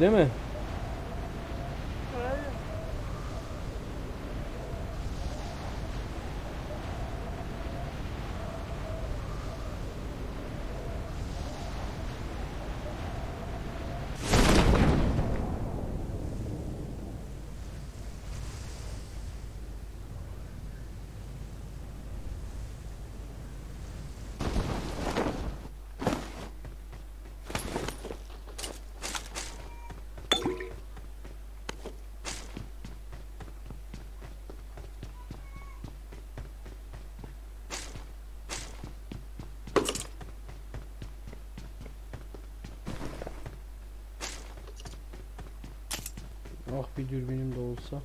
Değil mi? Ah bir dürbünüm de olsa.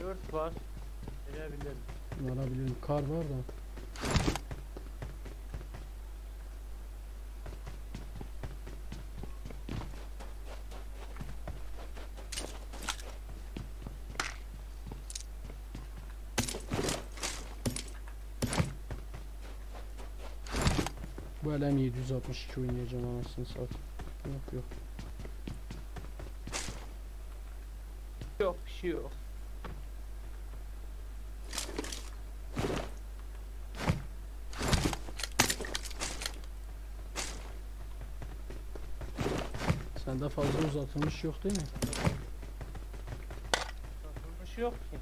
4 var. Verebilirim. Alabilirim. Kar var da. Bu elem 762 oynayacağım anasını sat. Yok yok. Yok. Sende fazla uzatılmış yok değil mi? Satılmış yok ki.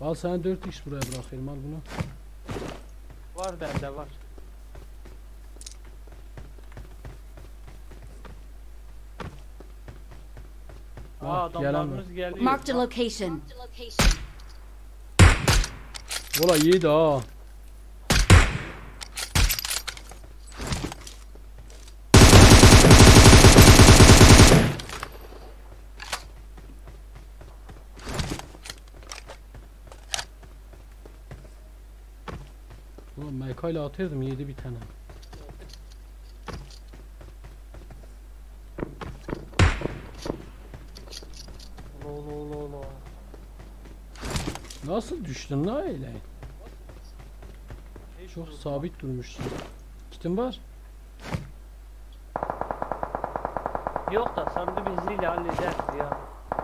Al sana 4x buraya bırakayım al bunu. Var bende var. Aa gelen var. adamlarımız geliyor. Marked a location. Ola iyi de ha. Ulan MK ile atıyordum yedi bir tane. Nasıl düştün la öyle? Çok sabit durmuşsun. Kitin var? Yok da sandı biziyle hallederiz ya.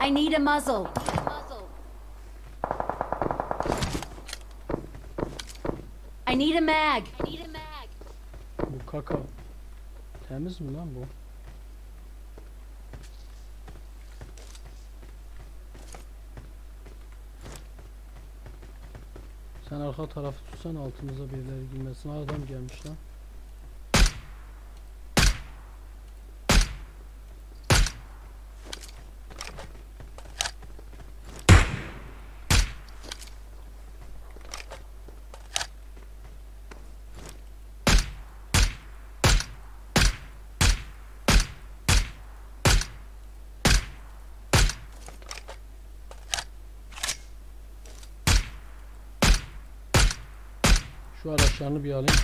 I need a muzzle. I need a mag. Bu kaka. Temiz mi lan bu? Sen arka tarafı tutsan altımıza birileri girmesin. Adam gelmiş lan. Şu araçlarını bir alayım.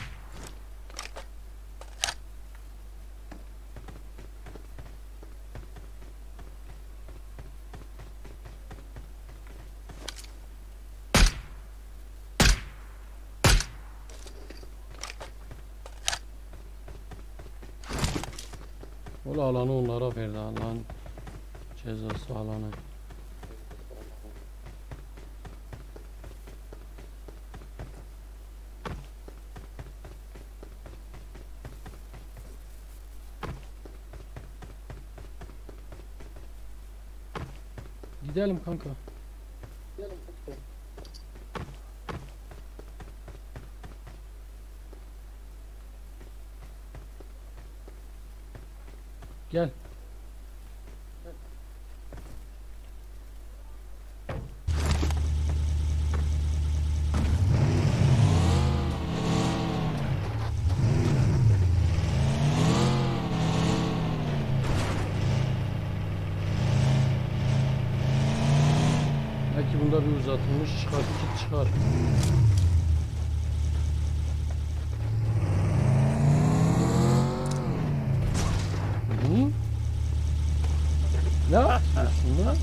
Ola alanı onlara verdi Allah'ın cezası alanı. Gidelim kanka. Gel. Bunda bir uzatılmış çıkar, kit çıkar. Hı? Ne yapıyorsun lan?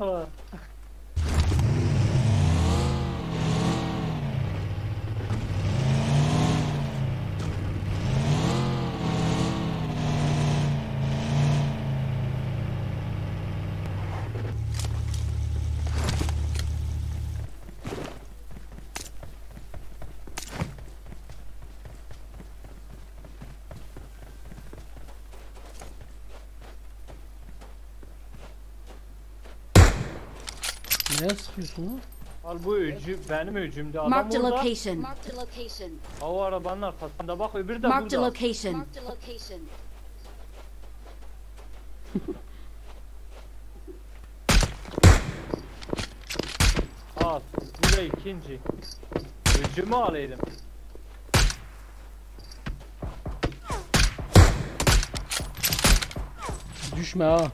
Aa, Neye sıkıyorsun lan? Al bu öcü benim öcümde adam Marked orada. location. Marked a location. Ha, O arabanın arkasında bak öbürü de Marked a burada. location. Marked location. Al. Bu da ikinci. Öcümü alaydım. Düşme ha.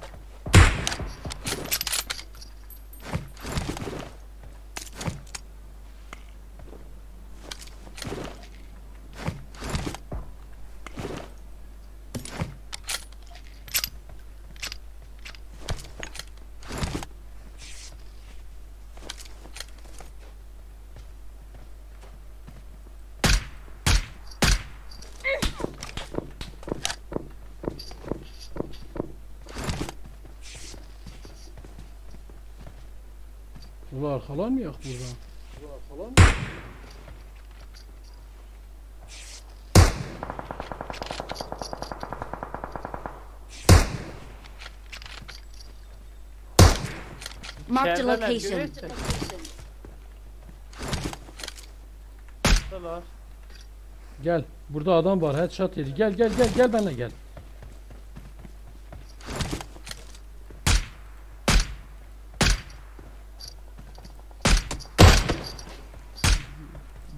Ula arkalanmayak buradan. Marked a İçerideler, location. görüyorsun. Location. Gel. Burada adam var. Headshot yedi. Gel gel gel gel benimle gel.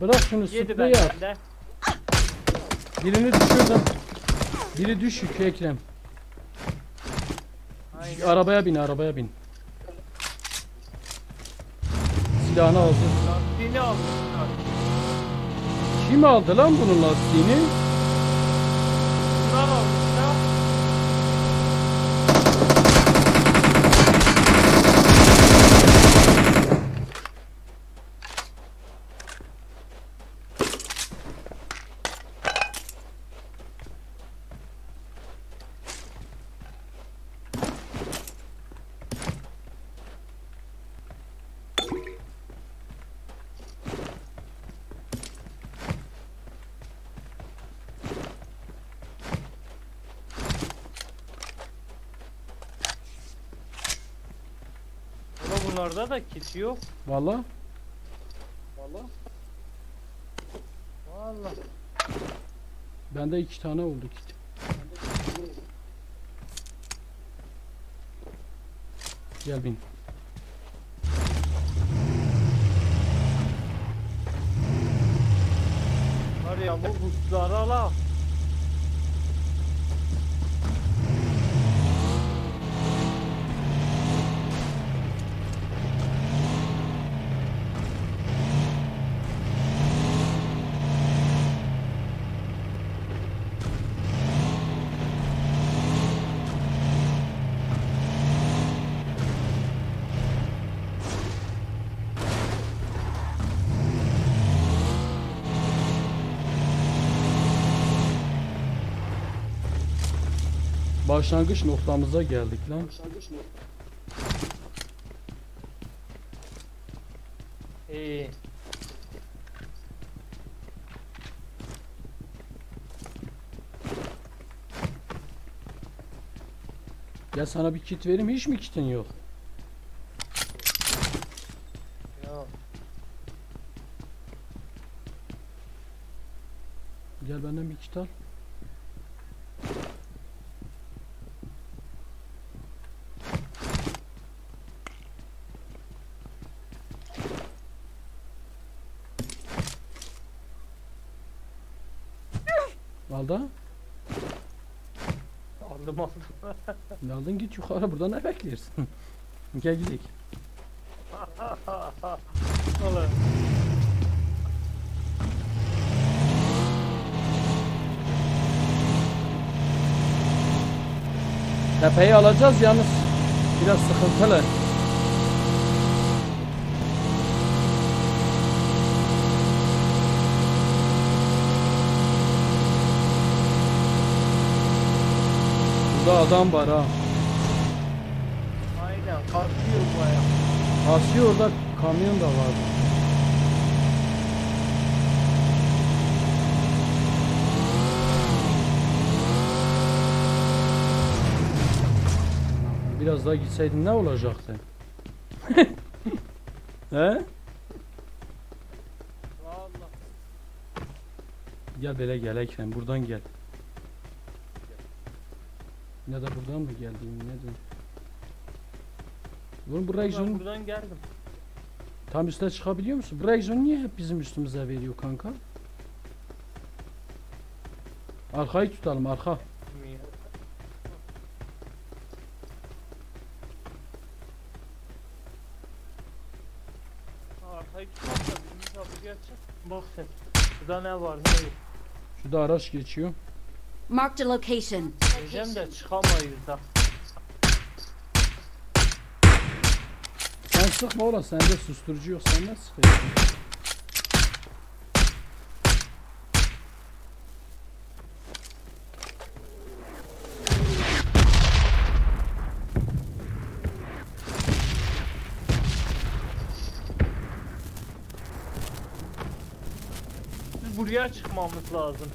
Bırak şunu Yedi at. de. Birini düşürdüm. Biri düşük Ekrem. Aynen. Arabaya bin arabaya bin. Silahını aldı. Lastiğini almışlar. Kim aldı lan bunun lastiğini? Bunlarda da kit yok. Valla. Valla. Valla. Bende iki tane oldu kit. Gel bin. Var ya bu buzları ala. Başlangıç noktamıza geldik lan. İyi. Gel sana bir kit vereyim. Hiç mi kitin yok? Ya. Gel benden bir kit al. Al da. Aldım aldım. Aldın git yukarı burada ne bekliyorsun? Gel gidelim. Ulan. Tepeyi alacağız yalnız biraz sıkıntılı. Burada adam var ha. Aynen kalkıyor baya. Asıyor orada kamyon da var. Biraz daha gitseydin ne olacaktı? He? Gel böyle gel Ekrem buradan gel. Ya da buradan mı geldiğim ne diyeyim. Oğlum bu region buradan geldim. tam üste çıkabiliyor musun? Bu region niye hep bizim üstümüze veriyor kanka? Arkayı tutalım arka. Arkayı bizim kapı geçecek. Bak sen. Burada ne var ne yok. Şurada araç geçiyor. Marked a location. Diyeceğim de çıkamayız da. Sen sıkma ola sende susturucu yok sen ne sıkıyorsun? Biz buraya çıkmamız lazım.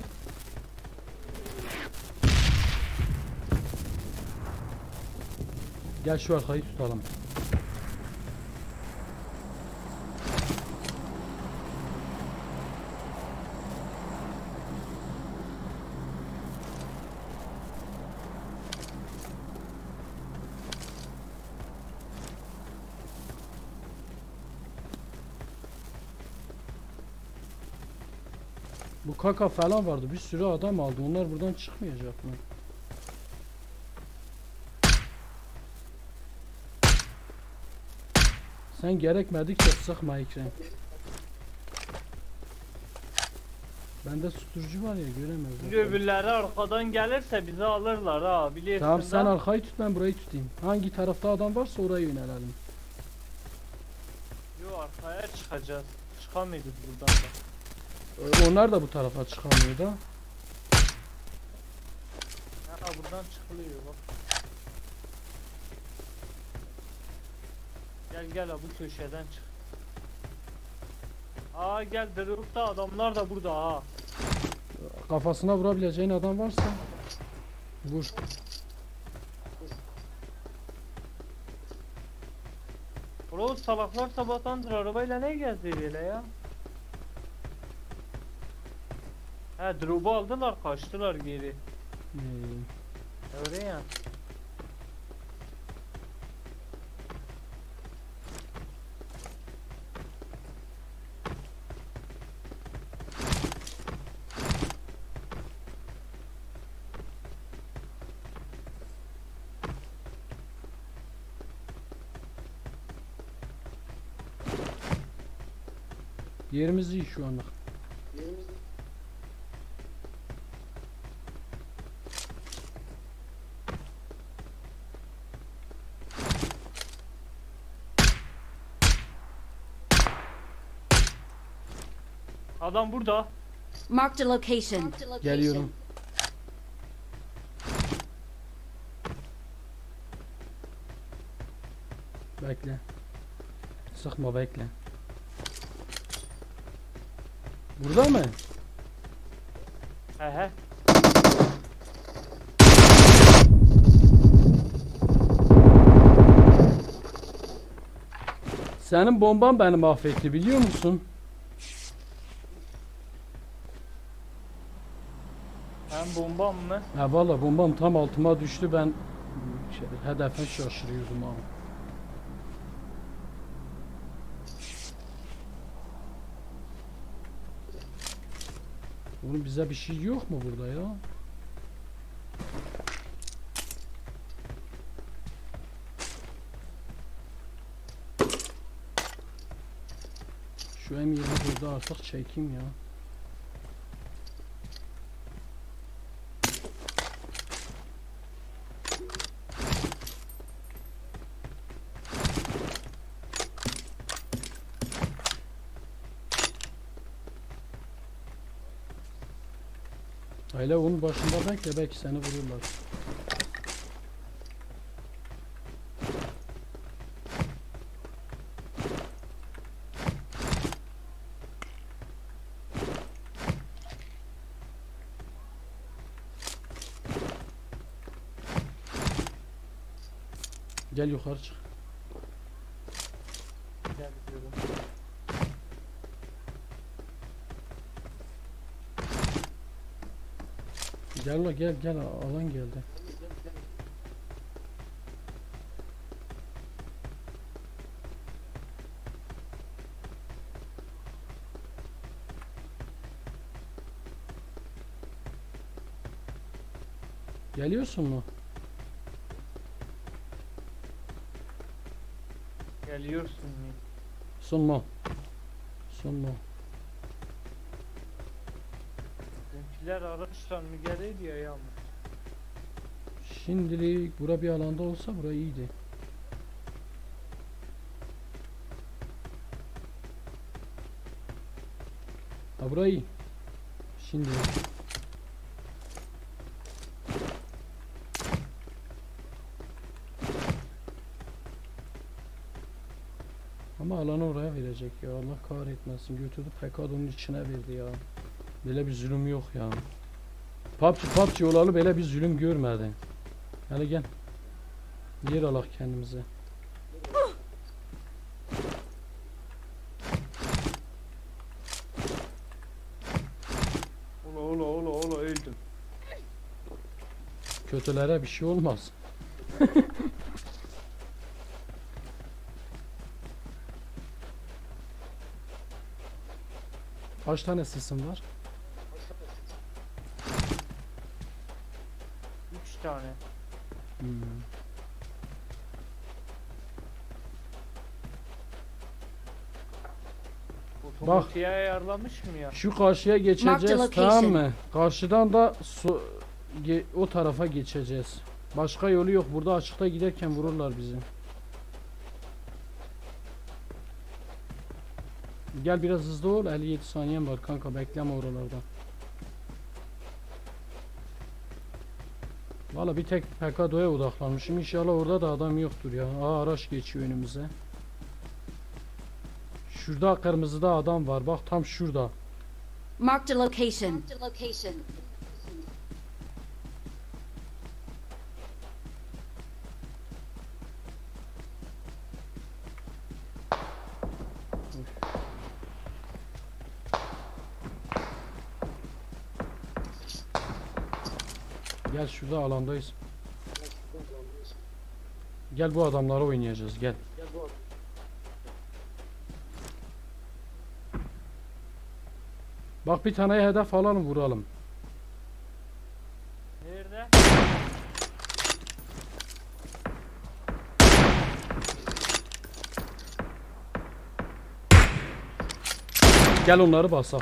Gel şu arkayı tutalım. Bu kaka falan vardı. Bir sürü adam aldı. Onlar buradan çıkmayacak mı? Sen gerekmedikçe sıkma Ekrem. Bende susturucu var ya göremez. Öbürleri arkadan gelirse bizi alırlar ha biliyorsun Tamam sen arkayı tut ben burayı tutayım. Hangi tarafta adam varsa oraya yönelelim. Yo arkaya çıkacağız. Çıkamayız buradan da. Ee, Onlar da bu tarafa çıkamıyor da. Ha buradan çıkılıyor bak. Gel gel ha bu köşeden çık. Aa gel Drup'ta adamlar da burada ha. Kafasına vurabileceğin adam varsa vur. Bro salaklar sabahtandır arabayla ne gezdi böyle ya? He drop'u aldılar kaçtılar geri. Ee, Öyle ya. Yerimiz iyi şu anlık. Adam burada. Marked a location. Geliyorum. Bekle. Sıkma bekle. Burada mı? He he. Senin bomban beni mahvetti biliyor musun? Hem bombam mı? Ha valla bombam tam altıma düştü ben şey, hedefe şaşırıyordum abi. Oğlum bize bir şey yok mu burada ya? Şu M20 burada artık çekeyim ya. Öyle onun başında bekle belki seni vururlar. Gel yukarı çık. Gel diyorum. Gel la gel gel alan geldi. Geliyorsun mu? Geliyorsun mu? Sunma. Sunma. Bizimkiler araçtan mı geleydi ya yalnız? Şimdilik bura bir alanda olsa bura iyiydi. Ha bura. Şimdi Ama alanı oraya verecek ya Allah kahretmesin götürdü PKD'nun içine verdi ya Böyle bir zulüm yok ya PUBG PUBG olalı böyle bir zulüm görmedim Hele gel. Yer alak kendimize. Ola ola ola ola öldüm. Kötülere bir şey olmaz. Kaç tane sesin var? Üç tane. Hmm. Otomatiğe ayarlamış mı ya? Şu karşıya geçeceğiz tamam mı? Karşıdan da su, ge- o tarafa geçeceğiz. Başka yolu yok. Burada açıkta giderken vururlar bizi. Gel biraz hızlı ol. 57 saniyen var kanka. Bekleme oralarda. Valla bir tek PKD'ye odaklanmışım. İnşallah orada da adam yoktur ya. Aa araç geçiyor önümüze. Şurada kırmızıda adam var. Bak tam şurada. Marked a location. Gel şurada alandayız. Gel bu adamları oynayacağız gel. Bak bir tane hedef alalım vuralım. Nerede? Gel onları basak.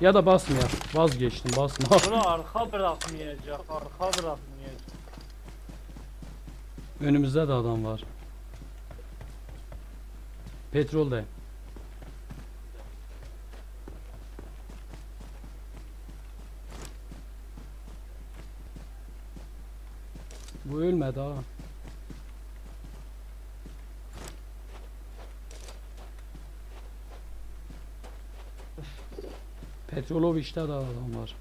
Ya da basmayak. Vazgeçtim basma. Bunu arka bırakmayacak. Arka bırakmayacak. Önümüzde de adam var. Petrol Bu ölmedi ha. Petroloviç'te de adam var.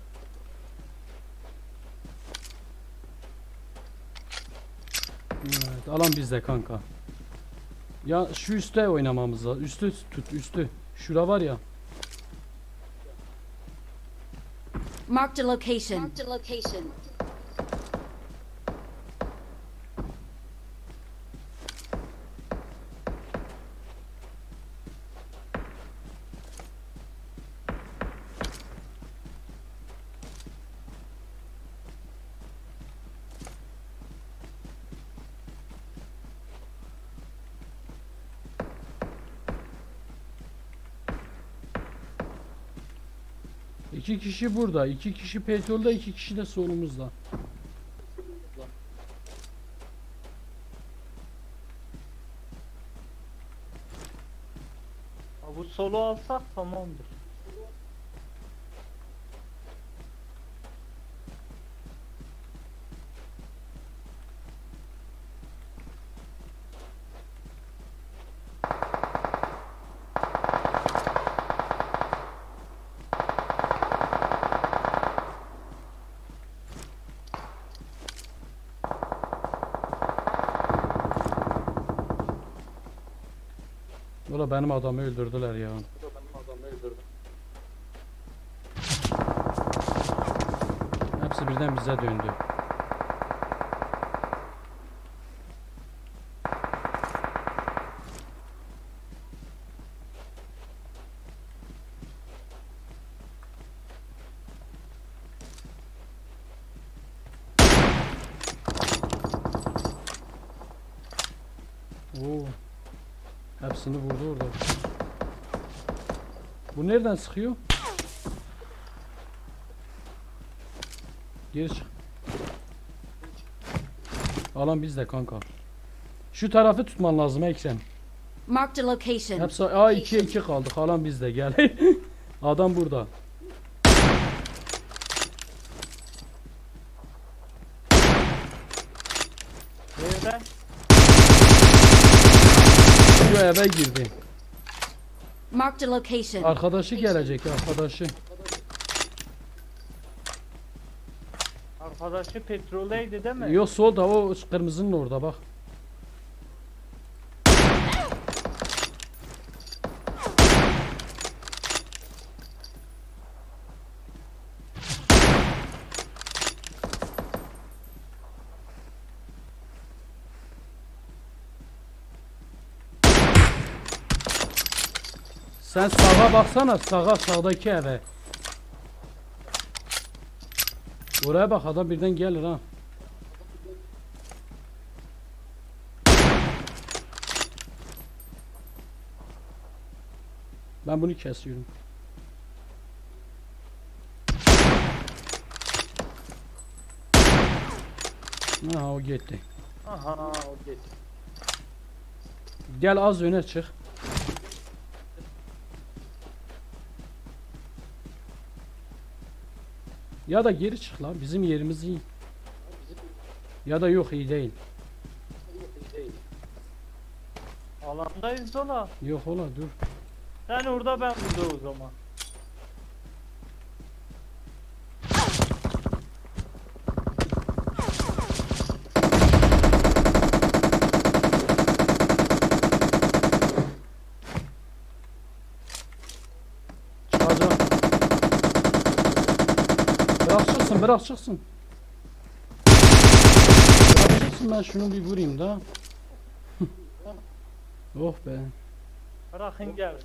Evet, alan bizde kanka. Ya şu üste oynamamız lazım. Üstü tut, üstü. Şura var ya. Marked a location. Marked a location. İki kişi burada, iki kişi petrolde, iki kişi de solumuzda. Ha, bu solu alsak tamamdır. Valla benim adamı öldürdüler ya. Hepsi birden bize döndü. Oo. Hepsini vurdu orada. Bu nereden sıkıyor? Geri çık. Alan bizde kanka. Şu tarafı tutman lazım Ekrem. Marked a location. Hepsi A 2'ye 2 kaldık. Alan bizde gel. Adam burada. Nerede? Şu eve girdi. Marked a location. Arkadaşı gelecek arkadaşı. Arkadaşı petroldeydi değil mi? Yok solda o kırmızının orada bak. Sen sağa baksana sağa sağdaki eve. Oraya bak adam birden gelir ha. Ben bunu kesiyorum. Aha o gitti. Aha o dedi. Gel az öne çık. Ya da geri çık lan bizim yerimiz iyi. Ya da yok iyi değil. Alandayız ola. Yok ola dur. Sen orada ben burada o zaman. Bırak çıksın bırak çıksın. Ben şunu bir vurayım da. oh be. Bırakın gel.